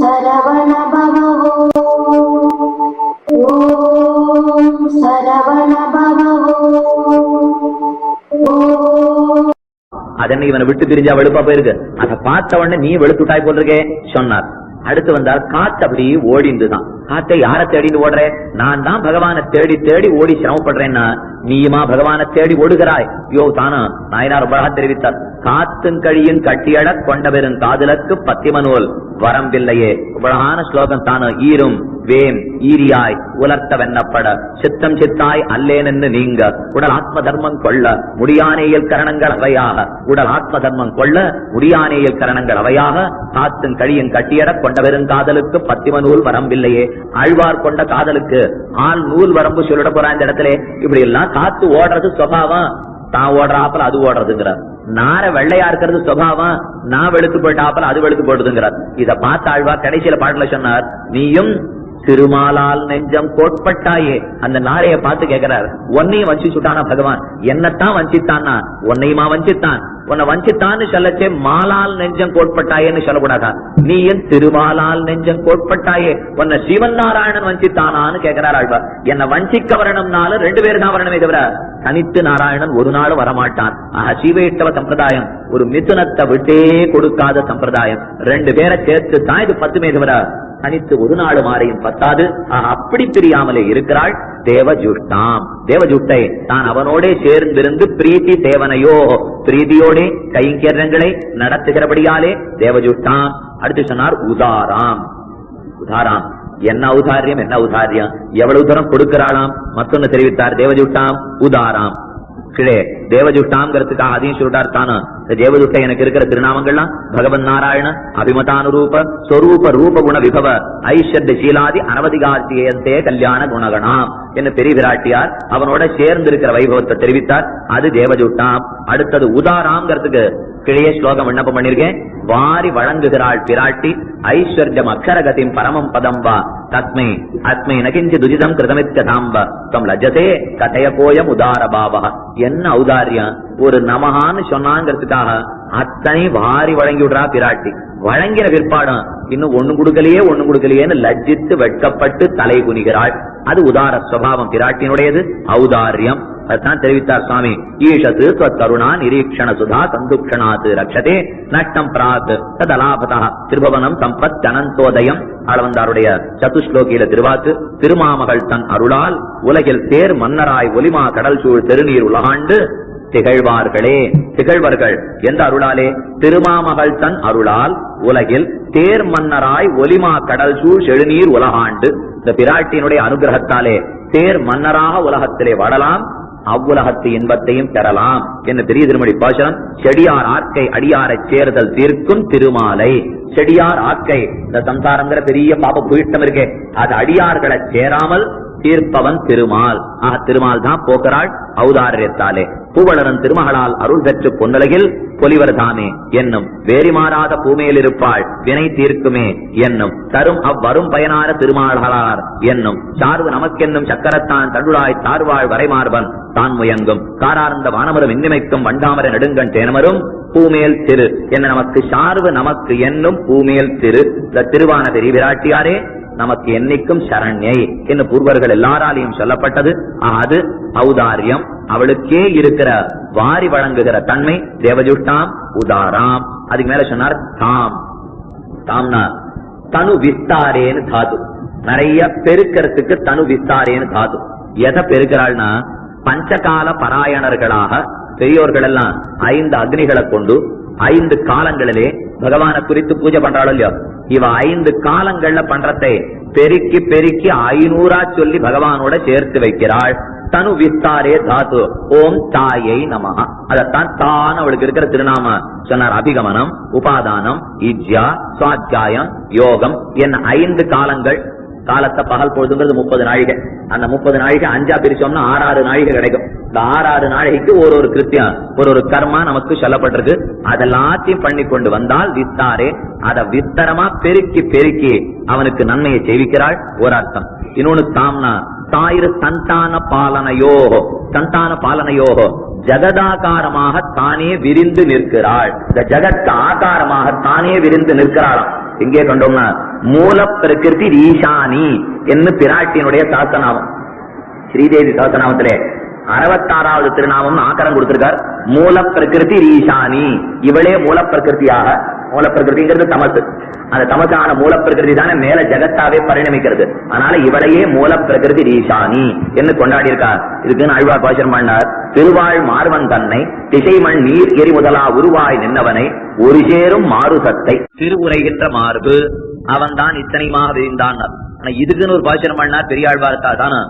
சரவண பவோ ஓம் சரவண பவோ இவனை விட்டு பிரிஞ்சா வெளுப்பா போயிருக்கு? அதை பார்த்த உடனே நீ வெளுத்துட்டாய் போல் சொன்னார். அடுத்து வந்தால் காத்து அப்படி ஓடிந்துதான். காத்தை யார தேடின்னு ஓடுற? நான் தான் பகவானை தேடி தேடி ஓடி சிரமப்படுறேன்னா நீயுமா பகவானை தேடி ஓடுகிறாய்? யோ தானா? நாயனார் ரொம்ப தெரிவித்தார். காத்தும் கழியும் கட்டியட கொண்டவெறும் காதலுக்கு பத்திமனூல் வரம்பில்லையே. ரொம்ப அழகான ஸ்லோகம் தானோ. ஈரும் வேம் ஈரியாய் உலர்த்த வெண்ணப்பட சித்தம் சித்தாய் அல்லேனென்னு நீங்க. உடல் ஆத்ம தர்மம் கொள்ள. முடியானேயல் கரணங்கள் அவையாக. உடல் ஆத்ம தர்மம் கொள்ள. முடியானேயல் கரணங்கள் அவையாக. காத்தும் கழியும் கட்டியட கொண்ட பெருங்காதலுக்கு பத்திம நூல் வரம்பில்லையே. ஆழ்வார் கொண்ட காதலுக்கு ஆள் நூல் வரம்பு சொல்லிட போறா இந்த இடத்துல. இப்படி எல்லாம் காத்து ஓடுறது சுவாவம் தான் ஓடுறாப்புல அது ஓடுறதுங்கிறார். நார வெள்ளையா இருக்கிறது சுபாவம் நான் வெளுத்து போயிட்டாப்பல அது வெளுத்து போடுதுங்கிறார் இத பார்த்த ஆழ்வார் கடைசியில பாட்டுல சொன்னார் நீயும் திருமாலால் நெஞ்சம் கோட்பட்டாயே. அந்த நாரைய பார்த்து கேட்கிறார் உன்னையும் வஞ்சிச்சுட்டானா பகவான்? என்னத்தான் வஞ்சித்தான்னா? உன்னையுமா வஞ்சித்தான்? உன்னை வஞ்சித்தான்னு சொல்லச்சே மாலால் நெஞ்சம் கோட்பட்டாயேன்னு சொல்லக்கூடாதா? நீ என் திருமாலால் நெஞ்சம் கோட்பட்டாயே. உன்னை சிவன் நாராயணன் வஞ்சித்தானான்னு கேட்கிறார் ஆழ்வார். என்ன வஞ்சிக்க வரணும்னால ரெண்டு பேர் தான் வரணுமே தவிர தனித்து நாராயணன் ஒரு நாளும் வரமாட்டான். ஆக சீவையிட்டவ சம்பிரதாயம் ஒரு மிதுனத்தை விட்டே கொடுக்காத சம்பிரதாயம். ரெண்டு பேரை சேர்த்து தான் இது பத்துமே தவிர தனித்து ஒரு நாடு மாறையும் பத்தாது. அப்படி பிரியாமலே இருக்கிறாள் தேவஜுஷ்டாம். தேவஜுட்டை தான் அவனோடே சேர்ந்திருந்து பிரீத்தி தேவனையோ பிரீதியோடே கைங்கரங்களை நடத்துகிறபடியாலே தேவஜுஷ்டாம். அடுத்து சொன்னார் உதாராம். உதாராம். என்ன உதாரியம்? என்ன உதாரியம்? எவ்வளவு தூரம் கொடுக்கிறாளாம்? மத்தொன்னு தெரிவித்தார் தேவஜுட்டாம் உதாராம். கீழே தேவஜுஷ்டாங்கிறதுக்காக அதையும் சொல்லிட்டார் தானு தேவஜுஷ்ட எனக்கு இருக்கிற திருநாமங்கள்லாம் பகவன் நாராயண அபிமதானுரூப ஸ்வரூப ரூப குண விபவ ஐஸ்வர்ய சீலாதி அனவதிகாசியந்தே கல்யாண குணகணாம் என்று பெரிய விராட்டியார் அவனோட சேர்ந்திருக்கிற வைபவத்தை தெரிவித்தார். அது தேவஜுஷ்டாம். அடுத்தது உதாராம்ங்கிறதுக்கு கிளைய ஸ்லோகம் விண்ணப்பம் பண்ணிருக்கேன். வாரி வழங்குகிறாள் பிராட்டி ஐஸ்வர்யம் அக்ஷரகதிம் பரமம் பதம் வா தத்மை அத்மை நகிஞ்சி துஜிதம் கிருதமித்த தாம்ப தம் லஜதே கதைய போயம் உதார பாவா என்ன ஔதாரியம்? ஒரு நமகான்னு சொன்னாங்கிறதுக்காக அத்தனை வாரி வழங்கி விடுறா பிராட்டி. வழங்கின பிற்பாடம் இன்னும் ஒண்ணு கொடுக்கலையே ஒண்ணு கொடுக்கலையேன்னு லஜ்ஜித்து வெட்கப்பட்டு தலை குனிகிறாள். அது உதார சுவாவம் பிராட்டினுடையது. ஔதாரியம். அதுதான் தெரிவித்தார் சுவாமி. ஈஷத்து தருணா நிரீக்ஷண சுதா சந்துக்ஷணாத் ரக்ஷதே நஷ்டம் பிராத் ததலாபதா. திருபவனம் சம்பத் அனந்தோதயம் ஆளவந்தாருடைய சதுஸ்லோகியில திருவாக்கு திருமாமகள் தன் அருளால் உலகில் தேர் மன்னராய் ஒலிமா கடல் சூழ் தெருநீர் உலகாண்டு திகழ்வார்களே. திகழ்வர்கள் எந்த அருளாலே? திருமாமகள் தன் அருளால் உலகில் தேர் மன்னராய் ஒலிமா கடல் சூழ் செழுநீர் உலகாண்டு. இந்த பிராட்டியினுடைய அனுகிரகத்தாலே தேர் மன்னராக உலகத்திலே வாழலாம். அவ்வுலகத்து இன்பத்தையும் பெறலாம். என்று பெரிய திருமணி பாசனம் செடியார் ஆட்கை அடியாரைச் சேர்தல் தீர்க்கும் திருமாலை. செடியார் ஆட்கை இந்த சம்சாரங்கிற பெரிய பாப புயிட்டம் இருக்கே அது அடியார்களை சேராமல் தீர்ப்பவன் திருமால். ஆக திருமால் தான் போக்கராள் ஔதாரியத்தாலே பூவளரன் திருமகளால் அருள் பெற்று பொன்னலகில் பொலிவர் தாமே என்னும் வேறி மாறாத பூமியில் இருப்பாள். வினை தீர்க்குமே என்னும் தரும் அவ்வரும் பயனார திருமால்களார் என்னும் சார்வு நமக்கென்னும் சக்கரத்தான் தண்டுழாய் தார்வாழ் வரைமார்பன் தான் முயங்கும். காரார்ந்த வானமரும் இன்னிமைக்கும் வண்டாமர நெடுங்கன் தேனமரும் பூமேல் திரு. என்ன நமக்கு சார்வு நமக்கு என்னும் பூமேல் திரு. திருவான பெரிய விராட்டியாரே நமக்கு என்னைக்கும் சரண்யை என்று பூர்வர்கள் எல்லாராலையும் சொல்லப்பட்டது. அது ஔதாரியம். அவளுக்கே இருக்கிற வாரி வழங்குகிற தன்மை தேவஜுஷ்டாம் உதாராம். அதுக்கு மேல சொன்னார் தாம். தாம்னா தனு விஸ்தாரேன்னு தாது. நிறைய பெருக்கிறதுக்கு தனு விஸ்தாரேன்னு தாது. எதை பெருக்கிறாள்னா பஞ்சகால பராயணர்களாக பெரியோர்கள் எல்லாம் ஐந்து அக்னிகளை கொண்டு ஐந்து காலங்களிலே பகவானை குறித்து பூஜை பண்றாளோ இல்லையோ? இவ ஐந்து காலங்கள்ல பண்றதை பெருக்கி பெருக்கி ஐநூறா சொல்லி பகவானோட சேர்த்து வைக்கிறாள். தனு விஸ்தாரே தாத்து ஓம் தாயை நமகா அதத்தான் தான் அவளுக்கு இருக்கிற திருநாம சொன்னார். அபிகமனம் உபாதானம் இஜ்யா சுவாத்தியாயம் யோகம். என்ன ஐந்து காலங்கள்? காலத்தை பகல் பொழுதுங்கிறது முப்பது நாழிகை. அந்த முப்பது நாழிகை அஞ்சா பிரிச்சோம்னா ஆறாறு நாழிகை கிடைக்கும். இந்த ஆறாறு நாளைக்கு ஒரு ஒரு கிருத்தியம் ஒரு ஒரு கர்மா நமக்கு சொல்லப்பட்டிருக்கு. அதெல்லாத்தையும் பண்ணி கொண்டு வந்தால் வித்தாரே. அத வித்தரமா பெருக்கி பெருக்கி அவனுக்கு நன்மையை செய்விக்கிறாள் ஒரு அர்த்தம் இன்னொன்னு தாம்னா தாயிரு சந்தான பாலனையோ சந்தான பாலனையோகோ ஜகதாகாரமாக தானே விரிந்து நிற்கிறாள். இந்த ஜகத்க்கு ஆகாரமாக தானே விரிந்து நிற்கிறாளாம். எங்கே கண்டோம்னா மூல பிரகிருதி ஈசானி என்று பிராட்டியினுடைய சாஸ்திரநாமம் ஸ்ரீதேவி சாஸ்திரநாமத்திலே அறுபத்தாறாவது திருநாமம் ஆக்கரம் கொடுத்திருக்கார். மூல பிரகிருதி ரீசானி இவளே மூல பிரகிருதியாக மூல பிரகிருதிங்கிறது தமசு. அந்த தமசான மூல பிரகிருதி தானே மேல ஜெகத்தாவே பரிணமிக்கிறது. அதனால இவளையே மூல பிரகிருதி ரீசானி என்று கொண்டாடி இருக்கார் இதுக்குன்னு அழ்வார் கோஷன் பண்ணார். திருவாள் மார்வன் தன்னை திசைமண் நீர் எரி முதலா உருவாய் நின்றவனை ஒரு சேரும் மாறுசத்தை திருவுரைகின்ற மார்பு அவன் தான் இத்தனையுமாக விரிந்தான் ஆனா இதுக்குன்னு ஒரு பாசனம் பண்ணார் பெரியாழ்வார்த்தா தானே.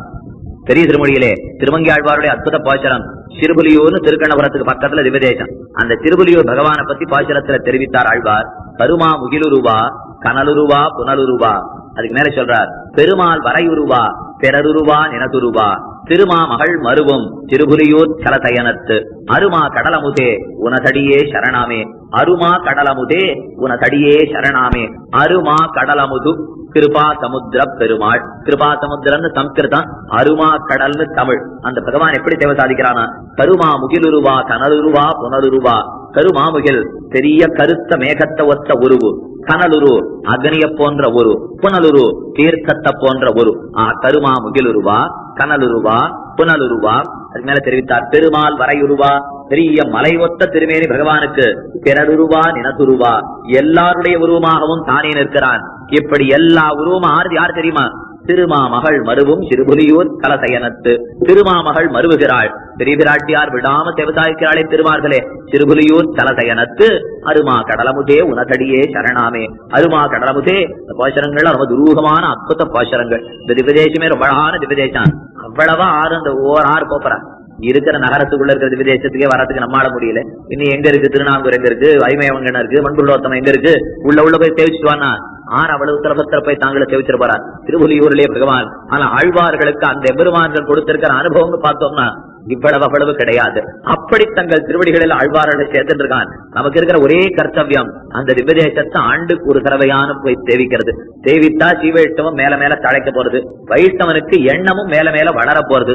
பெரிய திருமொழியிலே திருமங்கி ஆழ்வாருடைய அற்புத பாசனம் சிறுபுலியூர்னு திருக்கண்ணபுரத்துக்கு பக்கத்துல திவதேசம். அந்த சிறுபுலியூர் பகவானை பத்தி பாசனத்துல தெரிவித்தார் ஆழ்வார். கருமா முகிலுருவா கனலுருவா புனலுருவா. அதுக்கு மேல சொல்றார் பெருமாள் வரையுருவா பிறருருவா நினதுருவா. திருமா மகள் மருவும் திருபுலியூர் கலதயனத்து அருமா கடலமுதே உனதடியே சரணாமே. அருமா கடலமுதே உனதடியே சரணாமே. அருமா கடலமுது கிருபா சமுத்திர பெருமாள். கிருபா சமுத்திரம்னு சம்ஸ்கிருதம் அருமா கடல்னு தமிழ். அந்த பகவான் எப்படி தேவை சாதிக்கிறானா? கருமா முகிலுருவா கனலுருவா புனலுருவா. கருமாமுகில் பெரிய கருத்த மேகத்தை ஒத்த உருவு. கனலுரு அக்னிய போன்ற ஒரு புனலுரு தீர்க்கத்தை போன்ற ஒரு ஆ கருமா முகிலுருவா கனலுருவா புனலுருவா. அது மேல தெரிவித்தார் பெருமாள் வரையுருவா. பெரிய மலை ஒத்த திருமேனி பகவானுக்கு பிறருருவா நினதுருவா எல்லாருடைய உருவமாகவும் தானே நிற்கிறான். இப்படி எல்லா உருவமும் ஆறு யார் தெரியுமா? திருமாமகள் மருவும் சிறுபுலியூர் கலசயனத்து. திருமாமகள் மருவுகிறாள். பெரியபிராட்டியார் விடாம செவசாய்க்கிறாளே திருமார்களே. சிறுபுலியூர் கலசயனத்து. அருமா கடலமுதே உனதடியே சரணாமே. அருமா கடலமுதே இந்த பாசரங்கள் ரொம்ப துரூகமான அற்புத பாசரங்கள் இந்த திவதேசமே ரொம்ப அழகான திவதேசம் அவ்வளவா ஆறு அந்த ஓர் ஆறு போப்பறா. இருக்கிற நகரத்துக்குள்ள இருக்கிற விதேசத்துக்கே வரத்துக்கு நம்மளால முடியல. இன்னும் எங்க இருக்கு? திருநாங்கூர் எங்க இருக்கு? வைமயவங்கன இருக்கு. மண்புள்ளோத்தம் எங்க இருக்கு? உள்ள உள்ள போய் தேவிச்சுட்டு வானா ஆறு அவ்வளவு திரபத்திர போய் தாங்களே தேவிச்சிட்டு திருவொலியூரிலே பகவான். ஆனா ஆழ்வார்களுக்கு அந்த எபெருமான்கள் கொடுத்திருக்கிற அனுபவம் பார்த்தோம்னா இவ்வளவு அவ்வளவு கிடையாது. அப்படி தங்கள் திருவடிகளில் ஆழ்வார்களை சேர்த்துட்டு இருக்கான் நமக்கு இருக்கிற ஒரே கர்த்தவியம் அந்த திவ்யதேசத்தை ஆண்டுக்கு ஒரு தடவையான போய் தேவிக்கிறது தேவித்தா சீவைஷ்டவம் மேல மேல தழைக்க போறது. வைஷ்ணவனுக்கு எண்ணமும் மேல மேல வளர போறது.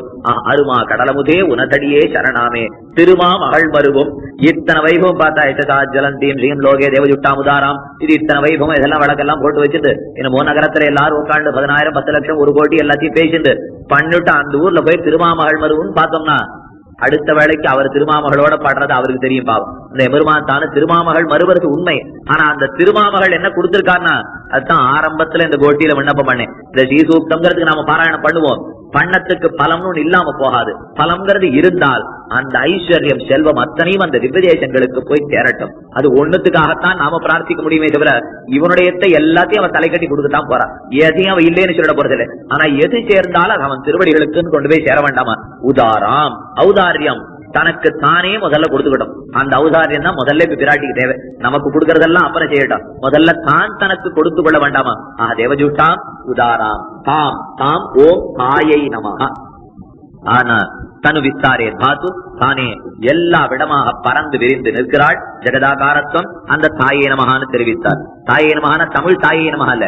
அருமா கடலமுதே உனதடியே சரணாமே. திருமாமகள் மருவும் இத்தனை வைபவம் பார்த்தா எட்டதா ஜலந்தீம் ஸ்ரீம் லோகே தேவஜுட்டாமுதாராம் இது இத்தனை வைபவம் இதெல்லாம் வழக்கெல்லாம் போட்டு வச்சுட்டு என்னமோ நகரத்துல எல்லாரும் உட்காந்து பதினாயிரம் பத்து லட்சம் ஒரு கோடி எல்லாத்தையும் பேசிட்டு பண்ணிட்டு அந்த ஊர்ல போய் திருமாமகள் மருவுன்னு பார்த்தோம்னா அடுத்த வேளைக்கு அவர் திருமாமகளோட பாடுறது அவருக்கு தெரியும் பாவம். இந்த எபெருமான் தானே திருமாமகள் மறுவருக்கு உண்மை. ஆனா அந்த திருமாமகள் என்ன கொடுத்திருக்காருன்னா அதுதான் ஆரம்பத்துல இந்த கோட்டியில விண்ணப்பம் பண்ணேன். இந்த ஸ்ரீசூக்தம்ங்கிறதுக்கு நாம பாராயணம் பண்ணுவோம். பண்ணத்துக்கு பலம்னு இல்லாம போகாது. பலம்ங்கிறது இருந்தால் அந்த ஐஸ்வர்யம் செல்வம் அத்தனையும் அந்த திவ்யதேசங்களுக்கு போய் சேரட்டும். அது ஒண்ணுத்துக்காகத்தான் நாம பிரார்த்திக்க முடியுமே தவிர இவனுடைய எல்லாத்தையும் அவன் தலை கட்டி கொடுத்துதான் போறான். எதையும் அவன் இல்லைன்னு சொல்லிட போறதில்லை. ஆனா எது சேர்ந்தாலும் அவன் திருவடிகளுக்குன்னு கொண்டு போய் சேர வேண்டாமா? உதாராம். ஔதாரியம். தனக்கு தானே முதல்ல கொடுத்துக்கிட்டோம். அந்த ஔதாரியம் தான் முதல்ல இப்ப பிராட்டிக்கு தேவை. நமக்கு கொடுக்கறதெல்லாம் அப்புறம் செய்யட்டும். முதல்ல தான் தனக்கு கொடுத்து கொள்ள வேண்டாமா? ஆஹ் தேவஜூட்டாம் உதாராம். தாம் தாம் ஓம் தாயை நமகா ஆனா தனு விஸ்தாரே தாத்து தானே எல்லா விடமாக பறந்து விரிந்து நிற்கிறாள். ஜெகதாகாரத்துவம் அந்த தாயே நமகான்னு தெரிவித்தார். தாயே நமகான தமிழ் தாயே நமக அல்ல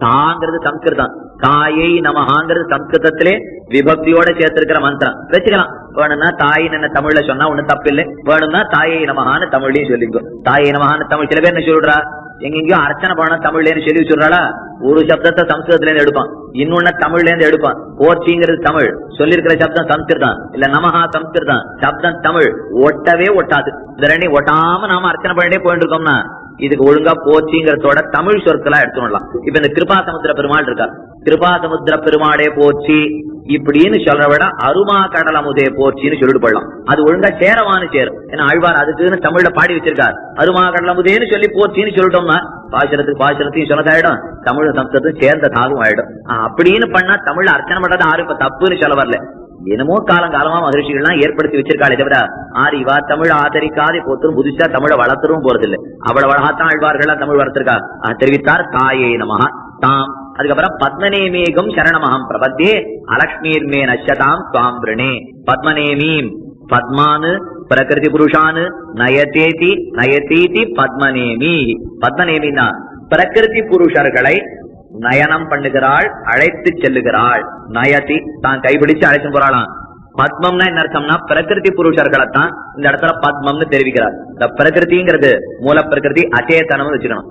தாங்கிறது சம்ஸ்கிருதம். தாயை நமஹாங்கிறது சம்ஸ்கிருதத்திலே விபக்தியோட சேர்த்திருக்கிற மந்திரம். வச்சுக்கலாம். வேணும்னா தாயின் என்ன தமிழ்ல சொன்னா ஒண்ணு தப்பு இல்லை வேணும்னா தாயை நமகான்னு தமிழ்லயும் சொல்லிக்கோ. தாயை நமகான்னு தமிழ் சில பேர் என்ன சொல்றா? எங்கெங்கயோ அர்ச்சனை பண்ண தமிழ்லேன்னு சொல்லி வச்சுடுறாளா ஒரு சப்தத்தை சம்ஸ்கிருதத்துல இருந்து எடுப்பான். இன்னொன்னு தமிழ்ல இருந்து எடுப்பான். போர்ச்சிங்கிறது தமிழ். சொல்லிருக்கிற சப்தம் சம்ஸ்கிருதம். இல்ல நமஹா சம்ஸ்கிருதம். சப்தம் தமிழ். ஒட்டவே ஒட்டாது. இந்த ரெண்டையும் ஒட்டாம நாம அர்ச்சனை பண்ணிட்டே போயிட்டு இருக்கோம்னா இதுக்கு ஒழுங்கா போச்சுங்கிறதோட தமிழ் சொற்களா எடுத்துடலாம் இப்ப இந்த கிருபாசமுத்திர பெருமாள் இருக்கா? கிருபாசமுத்திர பெருமாளே போச்சு இப்படின்னு சொல்ற விட அருமா கடல் அமுதே போச்சின்னு சொல்லிட்டு போடலாம் அது ஒழுங்கா சேரவான்னு சேரும். ஏன்னா ஆழ்வார் அதுக்குன்னு தமிழ்ல பாடி வச்சிருக்கார். அருமா கடல் அமுதேன்னு சொல்லி போச்சின்னு சொல்லிட்டோம்னா பாசுரத்துக்கு பாசுரத்தையும் சொன்னதாயிடும் தமிழ் சம்ஸ்கிருதம் சேர்ந்த தாகும் ஆயிடும். அப்படின்னு பண்ணா தமிழ்ல அர்ச்சனை பண்றது யாரும் இப்ப தப்புன்னு சொல்ல வரல. என்னமோ காலங்காலமா காலமா எல்லாம் ஏற்படுத்தி வச்சிருக்காளே தவிர ஆறு இவா தமிழ் ஆதரிக்காதே போத்தரும் புதுசா தமிழை வளர்த்துரும் போறதில்லை. அவ்வளவு அழகாத்தான் ஆழ்வார்கள்லாம் தமிழ் வளர்த்திருக்கா? தெரிவித்தார் தாயே நமஹா. தாம். அதுக்கப்புறம் பத்மநேமேகம் சரணமகம் பிரபத்தே அலக்ஷ்மீர் மே நஷ்யதாம் துவாம் விரணே. பத்மநேமீம் பத்மானு பிரகிருதி புருஷானு நயத்தேதி நயத்தீதி பத்மநேமி. பத்மநேமின்னா பிரகிருதி புருஷர்களை நயனம் பண்ணுகிறாள் அழைத்து செல்லுகிறாள். நயதி தான் கைபிடிச்சு அழைச்சு போறாளாம். பத்மம்னா என்ன அர்த்தம்னா பிரகிருதி புருஷர்களை தான் இந்த இடத்துல பத்மம்னு தெரிவிக்கிறார். இந்த பிரகிருதிங்கிறது மூல பிரகிருதி அச்சேதனம்னு வச்சுக்கணும்.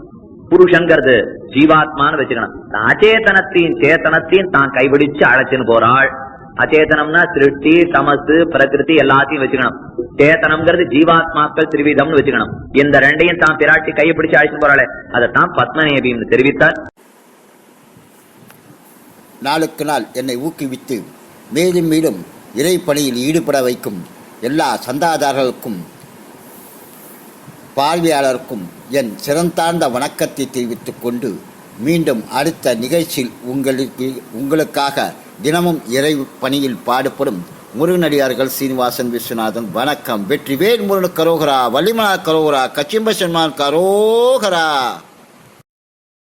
புருஷங்கிறது ஜீவாத்மான்னு வச்சுக்கணும். அச்சேதனத்தையும் சேத்தனத்தையும் தான் கைபிடிச்சு அழைச்சுன்னு போறாள். அச்சேதனம்னா சிருஷ்டி தமசு பிரகிருதி எல்லாத்தையும் வச்சுக்கணும். சேத்தனம்ங்கிறது ஜீவாத்மாக்கள் திருவிதம்னு வச்சுக்கணும். இந்த ரெண்டையும் தான் பிராட்டி கையை பிடிச்சு அழைச்சு போறாளே. அதைத்தான் பத்மநேபின்னு தெரிவித்தார். நாளுக்கு நாள் என்னை ஊக்குவித்து மேலும் மேலும் இறைப்பணியில் ஈடுபட வைக்கும் எல்லா சந்தாதாரர்களுக்கும் பார்வையாளருக்கும் என் சிறந்தார்ந்த வணக்கத்தை தெரிவித்துக் கொண்டு மீண்டும் அடுத்த நிகழ்ச்சியில் உங்களுக்கு உங்களுக்காக தினமும் இறை பணியில் பாடுபடும் முருகனடியார்கள் சீனிவாசன் விஸ்வநாதன். வணக்கம். வெற்றிவேல் முருகன் கரோகரா வள்ளிமலா கரோகரா கச்சிம்பசன்மான் கரோகரா.